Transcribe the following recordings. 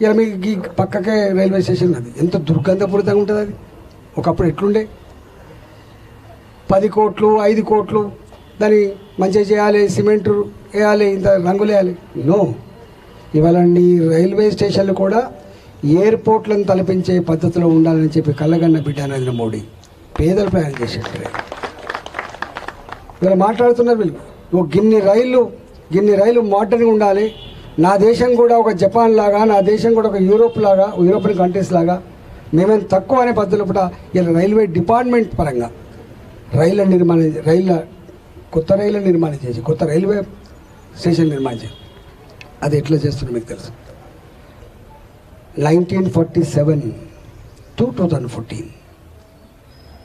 ఇలా మీకు ఈ పక్కకే రైల్వే స్టేషన్ అది ఎంత దుర్గంధపూరితంగా ఉంటుంది అది? ఒకప్పుడు ఎట్లుండే? పది కోట్లు ఐదు కోట్లు దాన్ని మంచిగా చేయాలి సిమెంట్ వేయాలి ఇంత రంగులు వేయాలి. నో. ఇవాళ నీ రైల్వే స్టేషన్లు కూడా ఎయిర్పోర్ట్లను తలపించే పద్ధతిలో ఉండాలని చెప్పి కళ్ళగన్న బిడ్డ నరేంద్ర మోడీ పేదలు ప్రయాణం చేసేట్టు ఇవాళ మాట్లాడుతున్నారు వీళ్ళు. ఓ గిన్ని రైళ్ళు గిన్ని రైలు మోడర్న్గా ఉండాలి. నా దేశం కూడా ఒక జపాన్ లాగా నా దేశం కూడా ఒక యూరోప్ లాగా యూరోపియన్ కంట్రీస్ లాగా మేమేం తక్కువ అనే పద్ధతిలో కూడా ఇలా రైల్వే డిపార్ట్మెంట్ పరంగా రైళ్ళ నిర్మాణం రైళ్ళ కొత్త రైళ్ళ నిర్మాణం చేసి కొత్త రైల్వే స్టేషన్ నిర్మాణం చేసి. అది ఎట్లా చేస్తుంది మీకు తెలుసు. Nineteen forty seven to two thousand fourteen.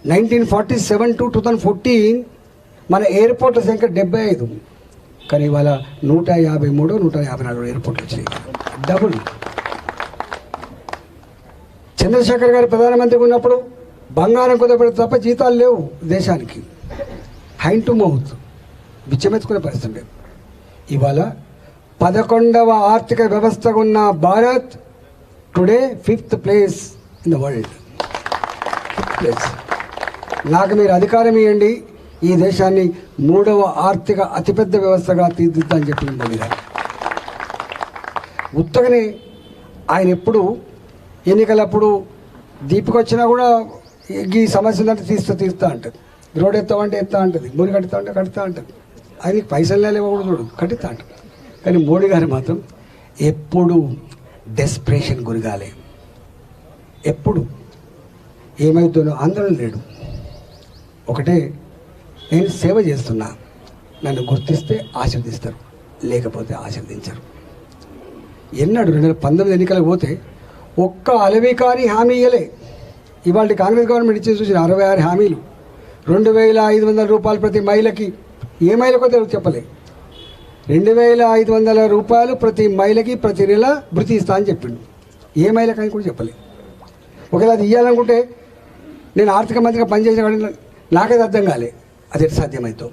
Nineteen forty seven to two thousand fourteen మన ఎయిర్పోర్ట్ల సంఖ్య డెబ్బై ఐదు. కానీ ఇవాళ నూట యాభై మూడు నూట యాభై నాలుగు ఎయిర్పోర్ట్లు వచ్చినాయి. డబుల్ చంద్రశేఖర్ గారు ప్రధానమంత్రిగా ఉన్నప్పుడు బంగారం కుదరబడి తప్ప జీతాలు లేవు దేశానికి. హైన్ టు మౌత్ బిచ్చమెత్తుకునే పరిస్థితి లేదు. ఇవాళ పదకొండవ ఆర్థిక వ్యవస్థగా ఉన్న Bharat today fifth place in the world fifth place నాకు మీరు అధికారం ఇవ్వండి ఈ దేశాన్ని మూడవ ఆర్థిక అతిపెద్ద వ్యవస్థగా తీర్చిద్దని చెప్పి మోడీ గారు ఉత్తగనే ఆయన ఎప్పుడు ఎన్నికలప్పుడు దీపిక వచ్చినా కూడా ఈ సమస్య ఉందంటే తీస్తా తీస్తా అంటది. రోడ్ ఎత్తామంటే ఎత్తా అంటది. మురి కడతా అంటే కడతా అంటది. ఆయనకి పైసలు లేవో చూడు కట్టిస్తా అంటది. కానీ మోడీ గారు మాత్రం ఎప్పుడు డెస్పరేషన్ గురిగాలే. ఎప్పుడు ఏమవుతుందో ఆందోళన లేడు. ఒకటే నేను సేవ చేస్తున్నా. నన్ను గుర్తిస్తే ఆశీర్దిస్తారు లేకపోతే ఆశీర్దించరు ఎన్నడు రెండు వేల పంతొమ్మిది ఎన్నికలకు పోతే ఒక్క అలవికారి హామీ ఇయ్యలే. ఇవాళ కాంగ్రెస్ గవర్నమెంట్ ఇచ్చి చూసిన అరవై ఆరు హామీలు. రెండు వేల ఐదు వందల రూపాయలు ప్రతి మహిళకి. ఏ మహిళకో తెలుగు చెప్పలే? రెండు వేల ఐదు వందల రూపాయలు ప్రతి మహిళకి ప్రతి నెల భృతి ఇస్తా అని చెప్పిండు. ఏ మహిళకని కూడా చెప్పలే. ఒకవేళ అది ఇవ్వాలనుకుంటే నేను ఆర్థిక మంత్రిగా పనిచేసిన నాకైతే అర్థం కాలే. అది ఎట్లా సాధ్యమవుతావు